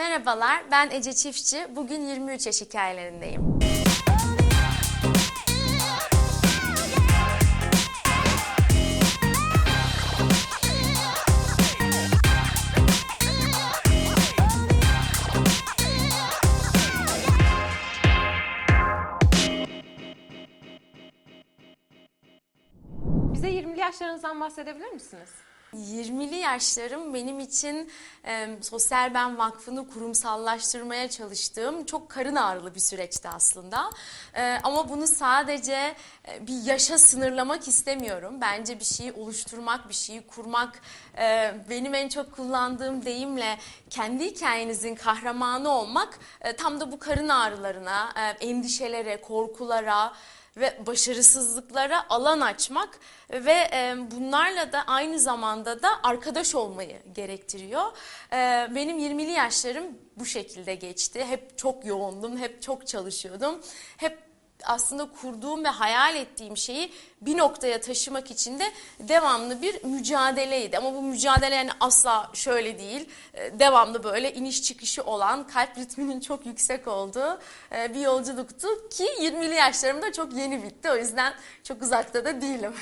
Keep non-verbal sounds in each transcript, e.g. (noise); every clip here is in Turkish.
Merhabalar, ben Ece Çiftçi. Bugün 23 yaş hikayelerindeyim. Bize 20'li yaşlarınızdan bahsedebilir misiniz? 20'li yaşlarım benim için e, Sosyal Ben Vakfı'nı kurumsallaştırmaya çalıştığım çok karın ağrılı bir süreçti aslında. E, ama bunu sadece e, bir yaşa sınırlamak istemiyorum. Bence bir şeyi oluşturmak, bir şeyi kurmak e, benim en çok kullandığım deyimle kendi hikayenizin kahramanı olmak e, tam da bu karın ağrılarına, e, endişelere, korkulara, ve başarısızlıklara alan açmak ve e, bunlarla da aynı zamanda da arkadaş olmayı gerektiriyor. E, benim 20'li yaşlarım bu şekilde geçti. Hep çok yoğundum, hep çok çalışıyordum. Hep aslında kurduğum ve hayal ettiğim şeyi bir noktaya taşımak için de devamlı bir mücadeleydi. Ama bu mücadele yani asla şöyle değil. E, Devamlı böyle iniş çıkışı olan, kalp ritminin çok yüksek olduğu e, bir yolculuktu ki 20'li yaşlarımda çok yeni bitti. O yüzden çok uzakta da değilim.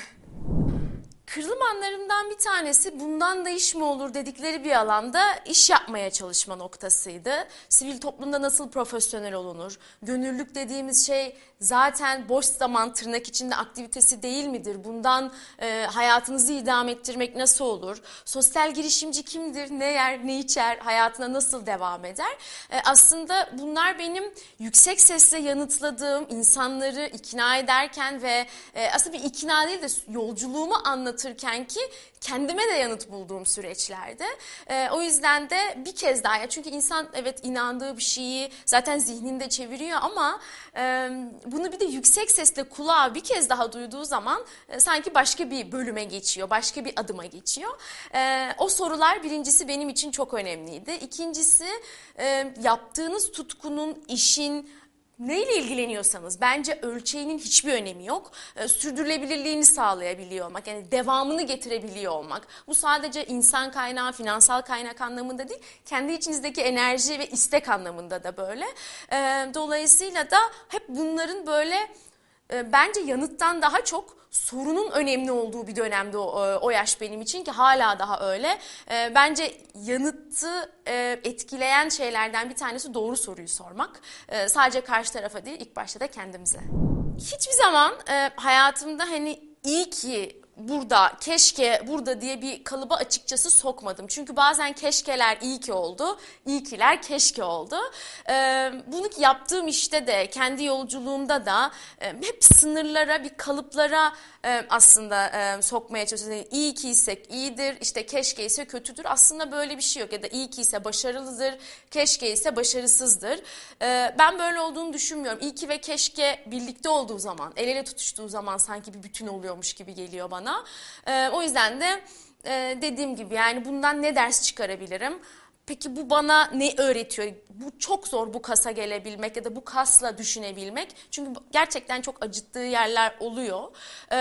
Kırılım anlarımdan bir tanesi bundan da iş mi olur dedikleri bir alanda iş yapmaya çalışma noktasıydı. Sivil toplumda nasıl profesyonel olunur? Gönüllülük dediğimiz şey zaten boş zaman tırnak içinde aktivitesi değil midir? Bundan e, hayatınızı idame ettirmek nasıl olur? Sosyal girişimci kimdir? Ne yer, ne içer? Hayatına nasıl devam eder? E, aslında bunlar benim yüksek sesle yanıtladığım insanları ikna ederken ve e, aslında bir ikna değil de yolculuğumu anlatırken ki kendime de yanıt bulduğum süreçlerde. E, o yüzden de bir kez daha ya çünkü insan evet inandığı bir şeyi zaten zihninde çeviriyor ama e, bunu bir de yüksek sesle kulağa bir kez daha duyduğu zaman e, sanki başka bir bölüme geçiyor, başka bir adıma geçiyor. E, o sorular birincisi benim için çok önemliydi. İkincisi e, yaptığınız tutkunun, işin, Neyle ilgileniyorsanız bence ölçeğinin hiçbir önemi yok. Ee, sürdürülebilirliğini sağlayabiliyor olmak, yani devamını getirebiliyor olmak. Bu sadece insan kaynağı, finansal kaynak anlamında değil, kendi içinizdeki enerji ve istek anlamında da böyle. Ee, dolayısıyla da hep bunların böyle e, bence yanıttan daha çok sorunun önemli olduğu bir dönemde o, e, o yaş benim için ki hala daha öyle. E, Bence yanıtı e, etkileyen şeylerden bir tanesi doğru soruyu sormak. E, Sadece karşı tarafa değil ilk başta da kendimize. Hiçbir zaman e, hayatımda hani iyi ki burada, keşke burada diye bir kalıba açıkçası sokmadım. Çünkü bazen keşkeler iyi ki oldu, iyi kiler keşke oldu. Ee, bunu yaptığım işte de, kendi yolculuğumda da e, hep sınırlara, bir kalıplara aslında sokmaya çalışıyorum. Yani iyi ki ise iyidir, işte keşke ise kötüdür. Aslında böyle bir şey yok. Ya da iyi ki ise başarılıdır, keşke ise başarısızdır. Ben böyle olduğunu düşünmüyorum. İyi ki ve keşke birlikte olduğu zaman, el ele tutuştuğu zaman sanki bir bütün oluyormuş gibi geliyor bana. O yüzden de dediğim gibi yani bundan ne ders çıkarabilirim? Peki bu bana ne öğretiyor? Bu çok zor bu kasa gelebilmek ya da bu kasla düşünebilmek. Çünkü gerçekten çok acıttığı yerler oluyor. Ee,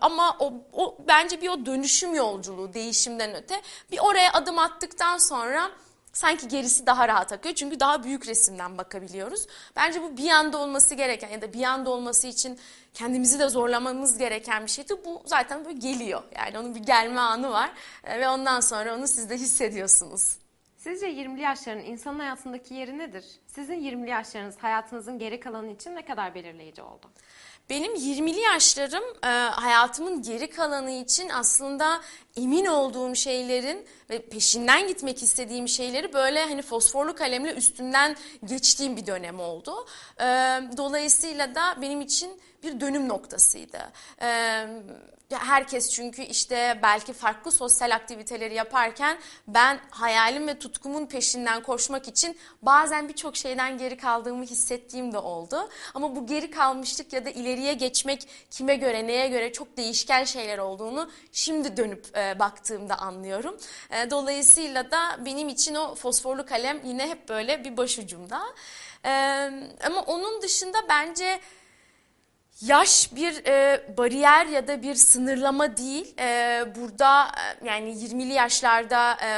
ama o, o bence bir o dönüşüm yolculuğu değişimden öte. Bir oraya adım attıktan sonra sanki gerisi daha rahat akıyor. Çünkü daha büyük resimden bakabiliyoruz. Bence bu bir anda olması gereken ya da bir anda olması için kendimizi de zorlamamız gereken bir şeydi. Bu zaten böyle geliyor. Yani onun bir gelme anı var Ee, ve ondan sonra onu siz de hissediyorsunuz. Sizce 20'li yaşların insanın hayatındaki yeri nedir? Sizin 20'li yaşlarınız hayatınızın geri kalanı için ne kadar belirleyici oldu? Benim 20'li yaşlarım e, hayatımın geri kalanı için aslında emin olduğum şeylerin ve peşinden gitmek istediğim şeyleri böyle hani fosforlu kalemle üstünden geçtiğim bir dönem oldu. E, dolayısıyla da benim için bir dönüm noktasıydı. E, ya herkes çünkü işte belki farklı sosyal aktiviteleri yaparken ben hayalim ve tutkumun peşinden koşmak için bazen birçok şeyden geri kaldığımı hissettiğim de oldu. Ama bu geri kalmışlık ya da ileriye geçmek kime göre neye göre çok değişken şeyler olduğunu şimdi dönüp e, baktığımda anlıyorum. E, dolayısıyla da benim için o fosforlu kalem yine hep böyle bir başucumda. E, ama onun dışında bence Yaş bir e, bariyer ya da bir sınırlama değil. E, burada e, yani 20'li yaşlarda e,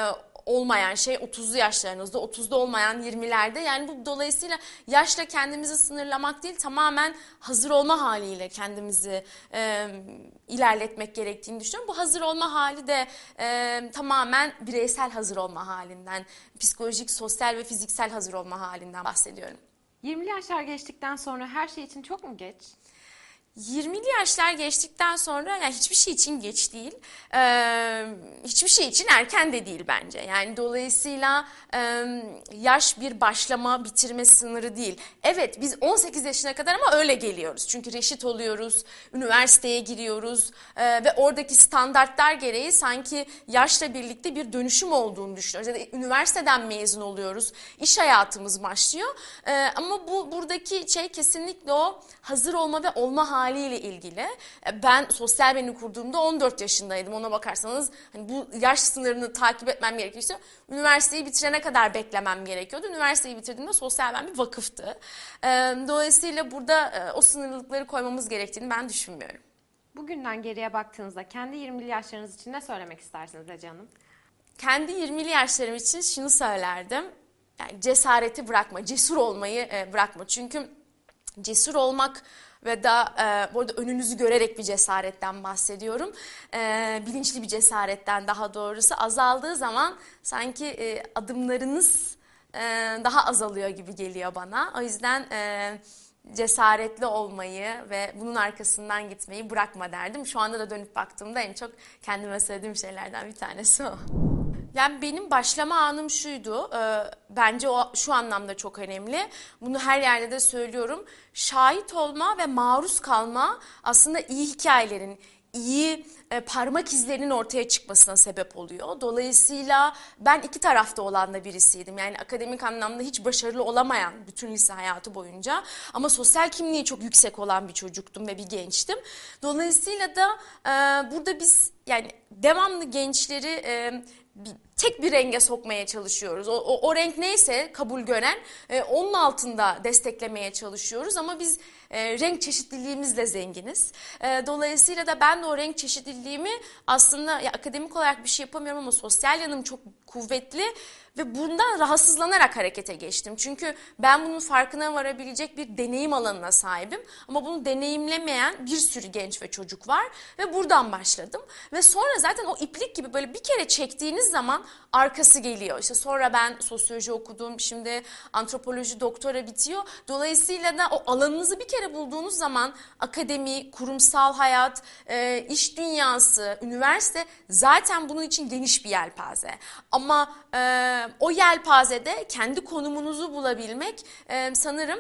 olmayan şey 30'lu yaşlarınızda, 30'da olmayan 20'lerde. Yani bu dolayısıyla yaşla kendimizi sınırlamak değil, tamamen hazır olma haliyle kendimizi e, ilerletmek gerektiğini düşünüyorum. Bu hazır olma hali de e, tamamen bireysel hazır olma halinden, psikolojik, sosyal ve fiziksel hazır olma halinden bahsediyorum. 20'li yaşlar geçtikten sonra her şey için çok mu geç? 20'li yaşlar geçtikten sonra yani hiçbir şey için geç değil. Ee, hiçbir şey için erken de değil bence. Yani dolayısıyla e, yaş bir başlama, bitirme sınırı değil. Evet biz 18 yaşına kadar ama öyle geliyoruz. Çünkü reşit oluyoruz, üniversiteye giriyoruz e, ve oradaki standartlar gereği sanki yaşla birlikte bir dönüşüm olduğunu düşünüyoruz. Ya da üniversiteden mezun oluyoruz, iş hayatımız başlıyor. E, ama bu buradaki şey kesinlikle o hazır olma ve olma hali haliyle ilgili. E, Ben sosyal beni kurduğumda 14 yaşındaydım. Ona bakarsanız hani bu yaş sınırını takip etmem gerekiyorsa üniversiteyi bitirene kadar beklemem gerekiyordu. Üniversiteyi bitirdiğimde sosyal ben bir vakıftı. E, Dolayısıyla burada e, o sınırlılıkları koymamız gerektiğini ben düşünmüyorum. Bugünden geriye baktığınızda kendi 20'li yaşlarınız için ne söylemek istersiniz Ece Hanım? Kendi 20'li yaşlarım için şunu söylerdim. Yani cesareti bırakma, cesur olmayı bırakma. Çünkü cesur olmak ve da e, bu arada önünüzü görerek bir cesaretten bahsediyorum. E, bilinçli bir cesaretten daha doğrusu azaldığı zaman sanki e, adımlarınız e, daha azalıyor gibi geliyor bana. O yüzden e, cesaretli olmayı ve bunun arkasından gitmeyi bırakma derdim. Şu anda da dönüp baktığımda en çok kendime söylediğim şeylerden bir tanesi o. Yani benim başlama anım şuydu. e, bence o şu anlamda çok önemli. Bunu her yerde de söylüyorum. Şahit olma ve maruz kalma aslında iyi hikayelerin, iyi e, parmak izlerinin ortaya çıkmasına sebep oluyor. Dolayısıyla ben iki tarafta olan da birisiydim. Yani akademik anlamda hiç başarılı olamayan bütün lise hayatı boyunca ama sosyal kimliği çok yüksek olan bir çocuktum ve bir gençtim. Dolayısıyla da e, burada biz yani devamlı gençleri e, tek bir renge sokmaya çalışıyoruz. O, o, o renk neyse kabul gören e, onun altında desteklemeye çalışıyoruz ama biz e, renk çeşitliliğimizle zenginiz. E, dolayısıyla da ben de o renk çeşitliliğimi aslında ya, akademik olarak bir şey yapamıyorum ama sosyal yanım çok kuvvetli ve bundan rahatsızlanarak harekete geçtim. Çünkü ben bunun farkına varabilecek bir deneyim alanına sahibim. Ama bunu deneyimlemeyen bir sürü genç ve çocuk var ve buradan başladım. Ve sonra zaten o iplik gibi böyle bir kere çektiğiniz zaman arkası geliyor. İşte sonra ben sosyoloji okudum, şimdi antropoloji doktora bitiyor. Dolayısıyla da o alanınızı bir kere bulduğunuz zaman akademi, kurumsal hayat, e, iş dünyası, üniversite zaten bunun için geniş bir yelpaze. Ama e, o yelpazede kendi konumunuzu bulabilmek e, sanırım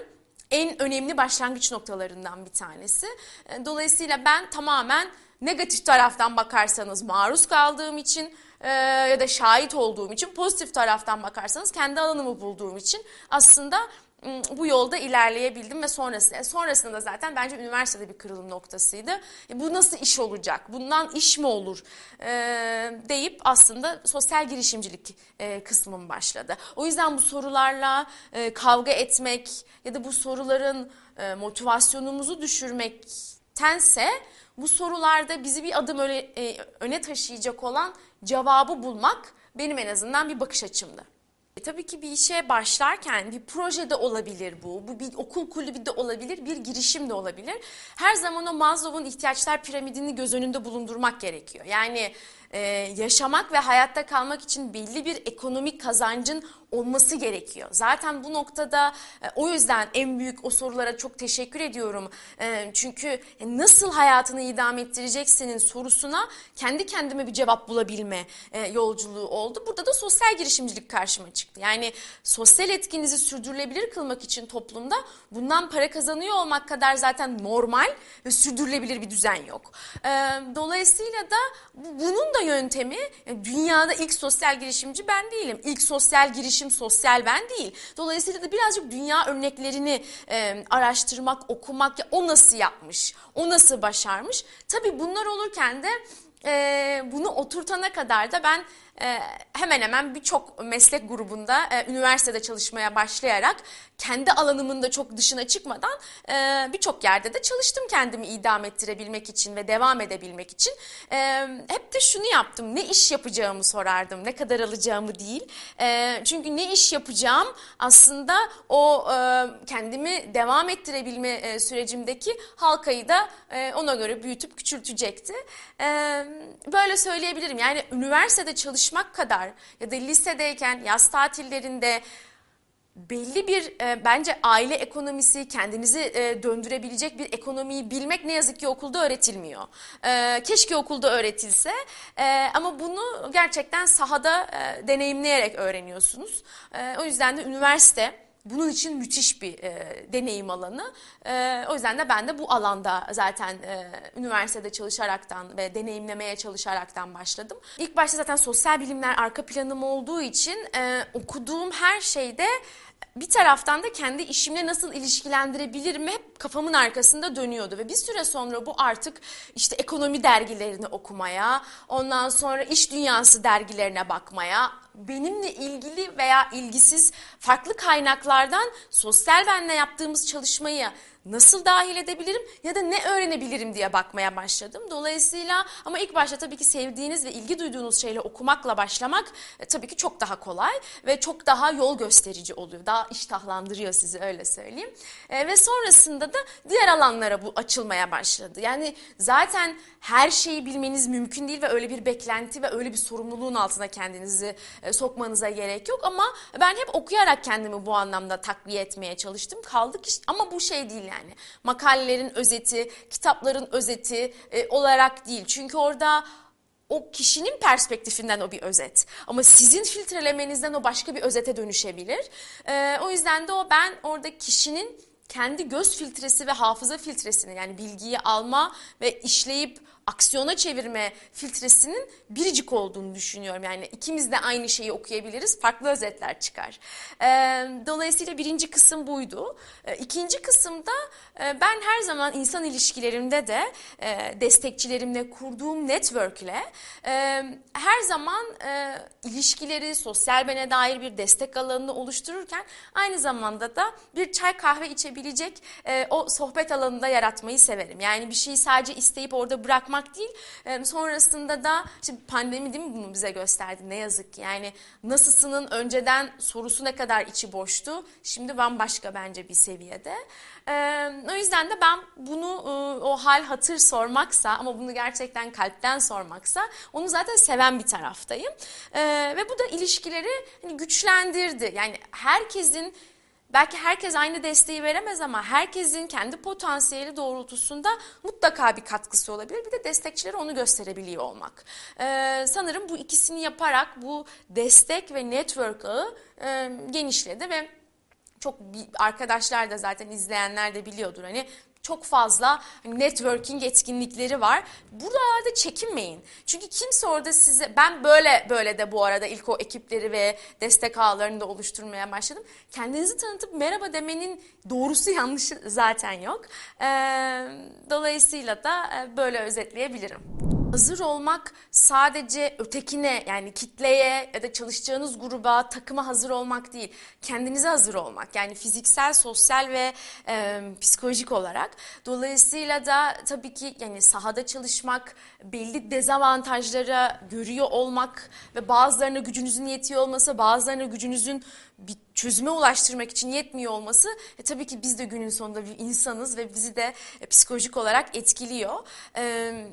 en önemli başlangıç noktalarından bir tanesi. E, Dolayısıyla ben tamamen negatif taraftan bakarsanız maruz kaldığım için e, ya da şahit olduğum için pozitif taraftan bakarsanız kendi alanımı bulduğum için aslında bu yolda ilerleyebildim ve sonrasında sonrasında zaten bence üniversitede bir kırılım noktasıydı. E, bu nasıl iş olacak? Bundan iş mi olur? E, deyip aslında sosyal girişimcilik e, kısmım başladı. O yüzden bu sorularla e, kavga etmek ya da bu soruların e, motivasyonumuzu düşürmektense bu sorularda bizi bir adım öne, e, öne taşıyacak olan cevabı bulmak benim en azından bir bakış açımdı. E, tabii ki bir işe başlarken bir projede olabilir bu, bu bir okul kulübü de olabilir, bir girişim de olabilir. Her zaman o Maslow'un ihtiyaçlar piramidini göz önünde bulundurmak gerekiyor. Yani e, yaşamak ve hayatta kalmak için belli bir ekonomik kazancın olması gerekiyor. Zaten bu noktada e, o yüzden en büyük o sorulara çok teşekkür ediyorum. E, çünkü nasıl hayatını idame ettireceksinin sorusuna kendi kendime bir cevap bulabilme e, yolculuğu oldu. Burada da sosyal girişimcilik karşıma çıktı. Yani sosyal etkinizi sürdürülebilir kılmak için toplumda bundan para kazanıyor olmak kadar zaten normal ve sürdürülebilir bir düzen yok. Dolayısıyla da bu- bunun da yöntemi e, dünyada ilk sosyal girişimci ben değilim. İlk sosyal girişim sosyal ben değil. Dolayısıyla da birazcık dünya örneklerini e, araştırmak, okumak ya o nasıl yapmış, o nasıl başarmış. Tabii bunlar olurken de e, bunu oturtana kadar da ben e, hemen hemen birçok meslek grubunda e, üniversitede çalışmaya başlayarak kendi alanımın da çok dışına çıkmadan e, birçok yerde de çalıştım kendimi idam ettirebilmek için ve devam edebilmek için. E, hep de şunu yaptım. Ne iş yapacağımı sorardım. Ne kadar alacağımı değil. Çünkü ne iş yapacağım aslında o kendimi devam ettirebilme sürecimdeki halkayı da ona göre büyütüp küçültecekti. Böyle söyleyebilirim. Yani üniversitede çalışmak kadar ya da lisedeyken yaz tatillerinde belli bir e, bence aile ekonomisi kendinizi e, döndürebilecek bir ekonomiyi bilmek ne yazık ki okulda öğretilmiyor. E, keşke okulda öğretilse E, ama bunu gerçekten sahada e, deneyimleyerek öğreniyorsunuz. E, o yüzden de üniversite bunun için müthiş bir e, deneyim alanı. E, o yüzden de ben de bu alanda zaten e, üniversitede çalışaraktan ve deneyimlemeye çalışaraktan başladım. İlk başta zaten sosyal bilimler arka planım olduğu için e, okuduğum her şeyde bir taraftan da kendi işimle nasıl ilişkilendirebilirim hep kafamın arkasında dönüyordu ve bir süre sonra bu artık işte ekonomi dergilerini okumaya, ondan sonra iş dünyası dergilerine bakmaya, benimle ilgili veya ilgisiz farklı kaynaklardan sosyal benle yaptığımız çalışmayı nasıl dahil edebilirim ya da ne öğrenebilirim diye bakmaya başladım. Dolayısıyla ama ilk başta tabii ki sevdiğiniz ve ilgi duyduğunuz şeyle okumakla başlamak e, tabii ki çok daha kolay ve çok daha yol gösterici oluyor. Daha iştahlandırıyor sizi öyle söyleyeyim. E, ve sonrasında da diğer alanlara bu açılmaya başladı. Yani zaten her şeyi bilmeniz mümkün değil ve öyle bir beklenti ve öyle bir sorumluluğun altına kendinizi e, sokmanıza gerek yok ama ben hep okuyarak kendimi bu anlamda takviye etmeye çalıştım. Kaldı ki ama bu şey değil yani. Makalelerin özeti, kitapların özeti e, olarak değil. Çünkü orada o kişinin perspektifinden o bir özet. Ama sizin filtrelemenizden o başka bir özete dönüşebilir. Ee, o yüzden de o ben orada kişinin kendi göz filtresi ve hafıza filtresini yani bilgiyi alma ve işleyip aksiyona çevirme filtresinin biricik olduğunu düşünüyorum. Yani ikimiz de aynı şeyi okuyabiliriz, farklı özetler çıkar. Ee, dolayısıyla birinci kısım buydu. Ee, ikinci kısımda e, ben her zaman insan ilişkilerimde de e, destekçilerimle kurduğum networkle e, her zaman e, ilişkileri, sosyal bene dair bir destek alanını oluştururken aynı zamanda da bir çay kahve içebilecek e, o sohbet alanında yaratmayı severim. Yani bir şeyi sadece isteyip orada bırakmak değil. E, sonrasında da şimdi pandemi değil mi bunu bize gösterdi ne yazık ki. Yani nasılsının önceden sorusu ne kadar içi boştu. Şimdi bambaşka bence bir seviyede. E, o yüzden de ben bunu e, o hal hatır sormaksa ama bunu gerçekten kalpten sormaksa onu zaten seven bir taraftayım. E, ve bu da ilişkileri hani güçlendirdi. Yani herkesin Belki herkes aynı desteği veremez ama herkesin kendi potansiyeli doğrultusunda mutlaka bir katkısı olabilir. Bir de destekçilere onu gösterebiliyor olmak. Ee, sanırım bu ikisini yaparak bu destek ve network ağı e, genişledi ve çok arkadaşlar da zaten izleyenler de biliyordur hani çok fazla networking etkinlikleri var. Buralarda çekinmeyin. Çünkü kimse orada size ben böyle böyle de bu arada ilk o ekipleri ve destek ağlarını da oluşturmaya başladım. Kendinizi tanıtıp merhaba demenin doğrusu (laughs) yanlışı zaten yok. Ee, dolayısıyla da böyle özetleyebilirim. Hazır olmak sadece ötekine yani kitleye ya da çalışacağınız gruba, takıma hazır olmak değil. Kendinize hazır olmak yani fiziksel, sosyal ve e, psikolojik olarak. Dolayısıyla da tabii ki yani sahada çalışmak, belli dezavantajlara görüyor olmak ve bazılarına gücünüzün yetiyor olması, bazılarına gücünüzün bir çözüme ulaştırmak için yetmiyor olması e, tabii ki biz de günün sonunda bir insanız ve bizi de e, psikolojik olarak etkiliyor e,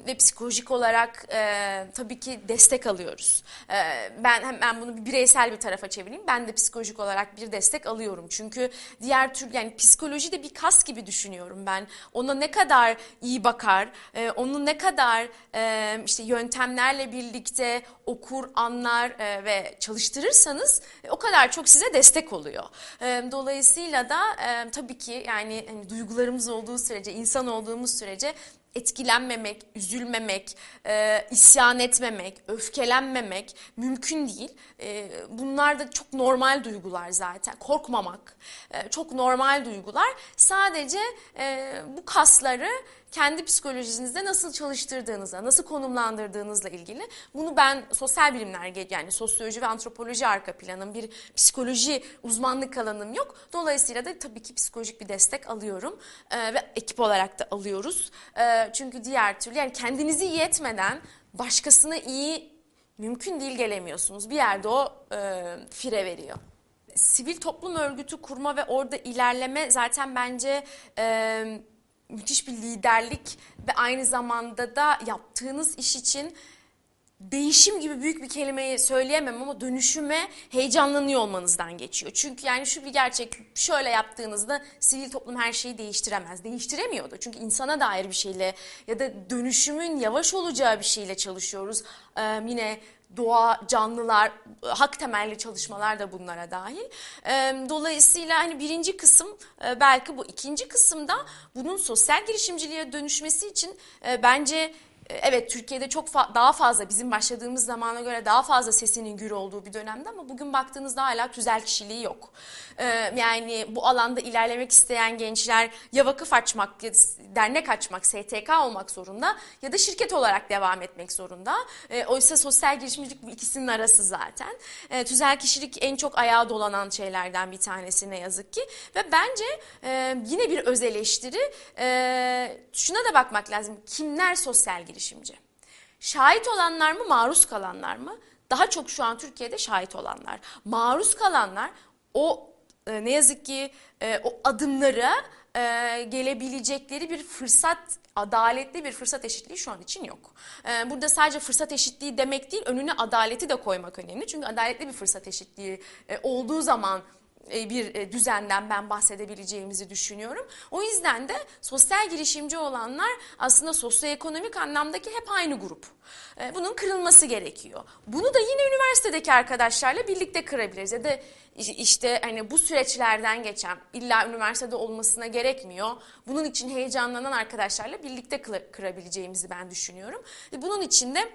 ve psikolojik olarak e, tabii ki destek alıyoruz. E, ben hemen bunu bir bireysel bir tarafa çevireyim. Ben de psikolojik olarak bir destek alıyorum. Çünkü diğer tür yani psikoloji de bir kas gibi düşünüyorum ben. Ona ne kadar iyi bakar, e, onu ne kadar e, işte yöntemlerle birlikte okur, anlar e, ve çalıştırırsanız e, o kadar çok size destek oluyor. Dolayısıyla da tabii ki yani hani duygularımız olduğu sürece, insan olduğumuz sürece etkilenmemek, üzülmemek, isyan etmemek, öfkelenmemek mümkün değil. Bunlar da çok normal duygular zaten. Korkmamak çok normal duygular. Sadece bu kasları kendi psikolojinizde nasıl çalıştırdığınızla, nasıl konumlandırdığınızla ilgili. Bunu ben sosyal bilimler yani sosyoloji ve antropoloji arka planım, bir psikoloji uzmanlık alanım yok. Dolayısıyla da tabii ki psikolojik bir destek alıyorum Ee, ve ekip olarak da alıyoruz. Ee, çünkü diğer türlü yani kendinizi iyi etmeden başkasına iyi mümkün değil gelemiyorsunuz. Bir yerde o e, fire veriyor sivil toplum örgütü kurma ve orada ilerleme zaten bence e, müthiş bir liderlik ve aynı zamanda da yaptığınız iş için değişim gibi büyük bir kelimeyi söyleyemem ama dönüşüme heyecanlanıyor olmanızdan geçiyor. Çünkü yani şu bir gerçek şöyle yaptığınızda sivil toplum her şeyi değiştiremez. Değiştiremiyordu. Çünkü insana dair bir şeyle ya da dönüşümün yavaş olacağı bir şeyle çalışıyoruz. Ee, yine doğa, canlılar, hak temelli çalışmalar da bunlara dahil. Dolayısıyla hani birinci kısım belki bu. ikinci kısımda bunun sosyal girişimciliğe dönüşmesi için bence Evet Türkiye'de çok fa- daha fazla bizim başladığımız zamana göre daha fazla sesinin gür olduğu bir dönemde ama bugün baktığınızda hala tüzel kişiliği yok. Ee, yani bu alanda ilerlemek isteyen gençler ya vakıf açmak, ya dernek açmak, STK olmak zorunda ya da şirket olarak devam etmek zorunda. Ee, oysa sosyal girişimcilik bu ikisinin arası zaten. Ee, tüzel kişilik en çok ayağa dolanan şeylerden bir tanesi ne yazık ki. Ve bence e, yine bir öz eleştiri e, şuna da bakmak lazım. Kimler sosyal girişimci? Şahit olanlar mı, maruz kalanlar mı? Daha çok şu an Türkiye'de şahit olanlar. Maruz kalanlar o e, ne yazık ki e, o adımlara e, gelebilecekleri bir fırsat, adaletli bir fırsat eşitliği şu an için yok. Burada sadece fırsat eşitliği demek değil, önüne adaleti de koymak önemli. Çünkü adaletli bir fırsat eşitliği olduğu zaman bir e, düzenden ben bahsedebileceğimizi düşünüyorum. O yüzden de sosyal girişimci olanlar aslında sosyoekonomik anlamdaki hep aynı grup. E, Bunun kırılması gerekiyor. Bunu da yine üniversitedeki arkadaşlarla birlikte kırabiliriz. Ya da işte hani bu süreçlerden geçen illa üniversitede olmasına gerekmiyor. Bunun için heyecanlanan arkadaşlarla birlikte kırabileceğimizi ben düşünüyorum. E, Bunun için de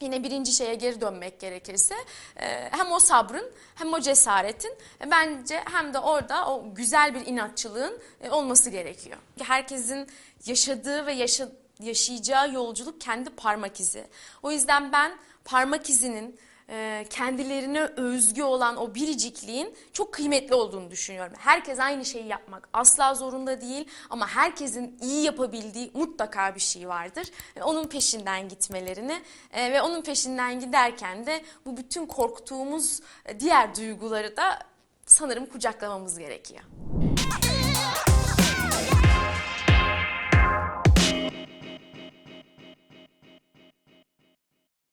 Yine birinci şeye geri dönmek gerekirse e, hem o sabrın hem o cesaretin e, bence hem de orada o güzel bir inatçılığın e, olması gerekiyor. Herkesin yaşadığı ve yaşa, yaşayacağı yolculuk kendi parmak izi. O yüzden ben parmak izinin e, kendilerine özgü olan o biricikliğin çok kıymetli olduğunu düşünüyorum. Herkes aynı şeyi yapmak asla zorunda değil ama herkesin iyi yapabildiği mutlaka bir şey vardır. E, Onun peşinden gitmelerini e, ve onun peşinden giderken de bu bütün korktuğumuz diğer duyguları da sanırım kucaklamamız gerekiyor.